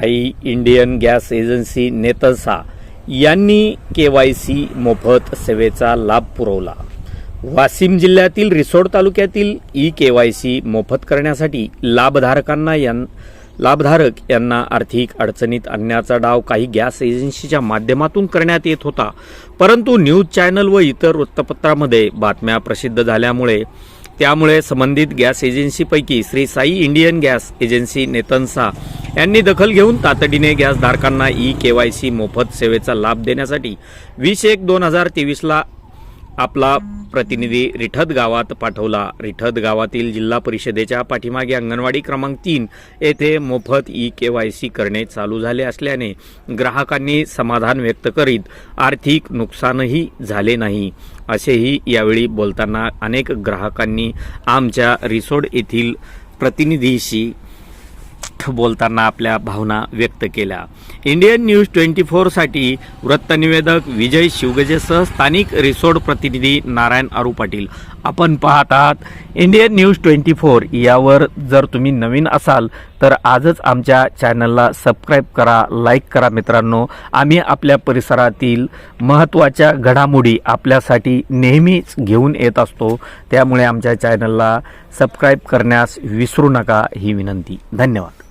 स्थायी Indian gas agency नेतसा यांनी K Y C मोफत सेवेचा लाभ पुरवला. वाशिम जिल्ह्यातील रिसोड तालुक्यातील ई के वाय सी मोफत करण्यासाठी लाभधारकांना यां लाभधारक यांना आर्थिक अडचणीत आणण्याचा डाव काही गॅस एजन्सीच्या माध्यमातून करण्यात येत होता. परंतु न्यूज चॅनल व इतर वृत्तपत्रामध्ये बातम्या प्रसिद्ध झाल्यामुळे त्यामुळे संबंधित gas एजन्सीपैकी Shri Sai Indian gas agency नेतनसा यांनी दखल घेऊन तातडीने गॅसधारकांना ई के वाय सी मोफत सेवेचा लाभ देण्यासाठी वीस एक दोन हजार तेवीसला आपला प्रतिनिधी रिठद गावात पाठवला. रिठद गावातील जिल्हा परिषदेच्या पाठीमागे अंगणवाडी क्रमांक तीन येथे मोफत ई के वाय सी करणे चालू झाले असल्याने ग्राहकांनी समाधान व्यक्त करीत आर्थिक नुकसानही झाले नाही. असेही यावेळी बोलताना अनेक ग्राहकांनी आमच्या रिसोड येथील प्रतिनिधीशी बोलताना आपल्या भावना व्यक्त केल्या. इंडियन न्यूज ट्वेंटी फोरसाठी वृत्तनिवेदक विजय शिवगजेसह स्थानिक रिसोड प्रतिनिधी नारायण आरू पाटील. आपण पाहत आहात इंडियन न्यूज ट्वेंटी फोर. यावर जर तुम्ही नवीन असाल तर आजच आमच्या चॅनलला सबस्क्राईब करा लाईक करा मित्रांनो. आम्ही आपल्या परिसरातील महत्त्वाच्या घडामोडी आपल्यासाठी नेहमीच घेऊन येत असतो. त्यामुळे आमच्या चॅनलला सबस्क्राईब करण्यास विसरू नका ही विनंती. धन्यवाद.